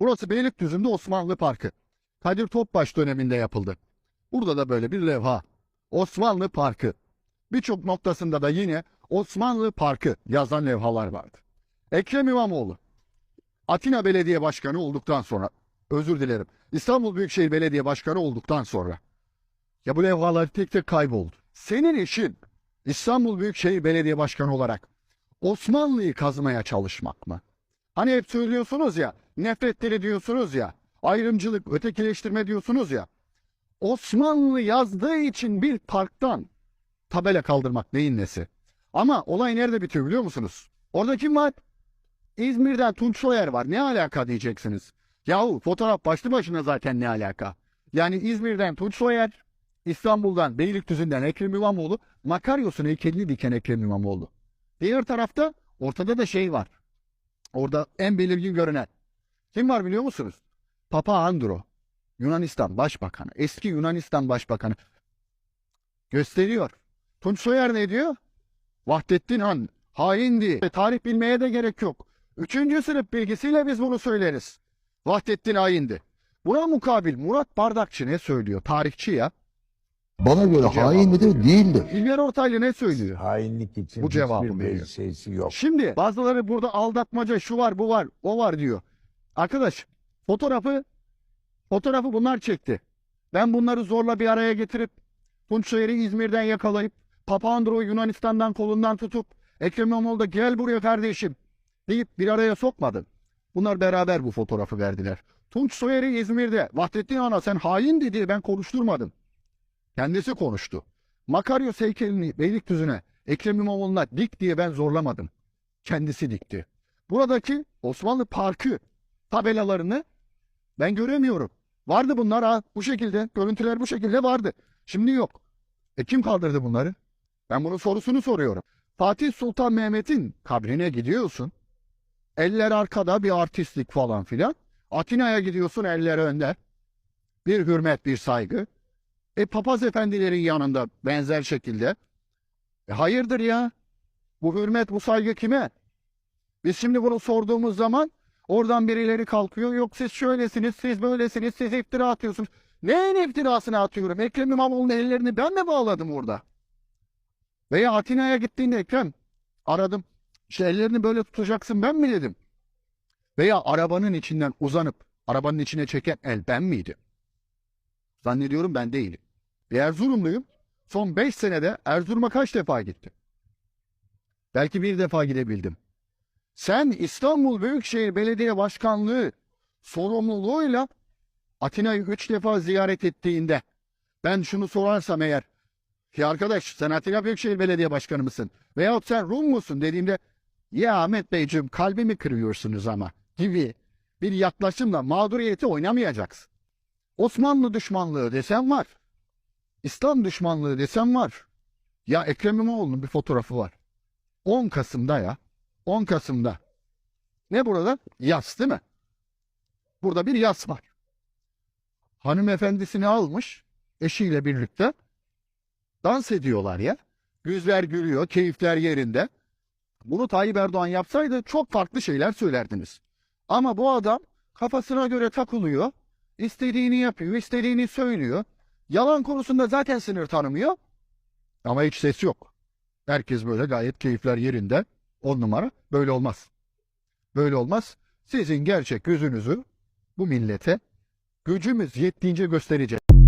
Burası Beylikdüzü'nde Osmanlı Parkı. Kadir Topbaş döneminde yapıldı. Burada da böyle bir levha. Osmanlı Parkı. Birçok noktasında da yine Osmanlı Parkı yazan levhalar vardı. Ekrem İmamoğlu, Atina Belediye Başkanı olduktan sonra, özür dilerim, İstanbul Büyükşehir Belediye Başkanı olduktan sonra, ya bu levhalar tek tek kayboldu. Senin işin İstanbul Büyükşehir Belediye Başkanı olarak Osmanlı'yı kazmaya çalışmak mı? Hani hep söylüyorsunuz ya, nefretleri diyorsunuz ya, ayrımcılık, ötekileştirme diyorsunuz ya. Osmanlı yazdığı için bir parktan tabela kaldırmak neyin nesi? Ama olay nerede bitiyor biliyor musunuz? Orada kim var? İzmir'den Tunç Soyer var. Ne alaka diyeceksiniz. Yahu fotoğraf başlı başına zaten ne alaka? Yani İzmir'den Tunç Soyer, İstanbul'dan Beylikdüzü'nden Ekrem İmamoğlu, Makaryos'un heykelini diken Ekrem İmamoğlu. Diğer tarafta ortada da şey var. Orada en belirgin görünen. Kim var biliyor musunuz? Papa Andro. Yunanistan Başbakanı. Eski Yunanistan Başbakanı. Gösteriyor. Tunç Soyer ne diyor? Vahdettin Han haindi. Tarih bilmeye de gerek yok. Üçüncü sınıf bilgisiyle biz bunu söyleriz. Vahdettin haindi. Buna mukabil Murat Bardakçı ne söylüyor? Tarihçi ya. Bana göre Cevabı hain midir? Değildir. İlber Ortaylı ne söylüyor? Hainlik için Bu cevabı hiçbir veriyor. şeysi yok. Şimdi bazıları burada aldatmaca şu var bu var o var diyor. Arkadaş fotoğrafı fotoğrafı bunlar çekti. Ben bunları zorla bir araya getirip Tunç Soyer'i İzmir'den yakalayıp Papandreou'yu Yunanistan'dan kolundan tutup Ekrem İmamoğlu da gel buraya kardeşim deyip bir araya sokmadım. Bunlar beraber bu fotoğrafı verdiler. Tunç Soyer'i İzmir'de Vahdettin Ana sen hain dedi ben konuşturmadım. Kendisi konuştu. Makaryos heykelini Beylikdüzü'ne Ekrem İmamoğlu'na dik diye ben zorlamadım. Kendisi dikti. Buradaki Osmanlı Parkı tabelalarını ben göremiyorum. Vardı bunlar ha bu şekilde. Görüntüler bu şekilde vardı. Şimdi yok. E kim kaldırdı bunları? Ben bunun sorusunu soruyorum. Fatih Sultan Mehmet'in kabrine gidiyorsun. Eller arkada bir artistlik falan filan. Atina'ya gidiyorsun eller önde. Bir hürmet, bir saygı. E papaz efendilerin yanında benzer şekilde. E hayırdır ya? Bu hürmet, bu saygı kime? Biz şimdi bunu sorduğumuz zaman oradan birileri kalkıyor. Yok siz şöylesiniz, siz böylesiniz, siz iftira atıyorsunuz. Neyin iftirasını atıyorum? Ekrem İmamoğlu'nun ellerini ben mi bağladım orada? Veya Atina'ya gittiğinde Ekrem aradım. İşte ellerini böyle tutacaksın ben mi dedim. Veya arabanın içinden uzanıp arabanın içine çeken el ben miydim? Zannediyorum ben değilim. Bir Erzurumluyum. Son 5 senede Erzurum'a kaç defa gittim? Belki bir defa gidebildim. Sen İstanbul Büyükşehir Belediye Başkanlığı sorumluluğuyla Atina'yı 3 defa ziyaret ettiğinde ben şunu sorarsam eğer ya arkadaş sen Atina Büyükşehir Belediye Başkanı mısın? Veyahut sen Rum musun dediğimde ya Ahmet Beyciğim kalbimi kırıyorsunuz ama gibi bir yaklaşımla mağduriyeti oynamayacaksın. Osmanlı düşmanlığı desem var. İslam düşmanlığı desem var. Ya Ekrem İmamoğlu'nun bir fotoğrafı var. 10 Kasım'da ya. 10 Kasım'da. Ne burada? Yas değil mi? Burada bir yas var. Hanımefendisini almış eşiyle birlikte dans ediyorlar ya. Yüzler gülüyor, keyifler yerinde. Bunu Tayyip Erdoğan yapsaydı çok farklı şeyler söylerdiniz. Ama bu adam kafasına göre takılıyor. istediğini yapıyor, istediğini söylüyor. Yalan konusunda zaten sınır tanımıyor. Ama hiç ses yok. Herkes böyle gayet keyifler yerinde. On numara. Böyle olmaz. Böyle olmaz. Sizin gerçek yüzünüzü bu millete gücümüz yettiğince göstereceğiz.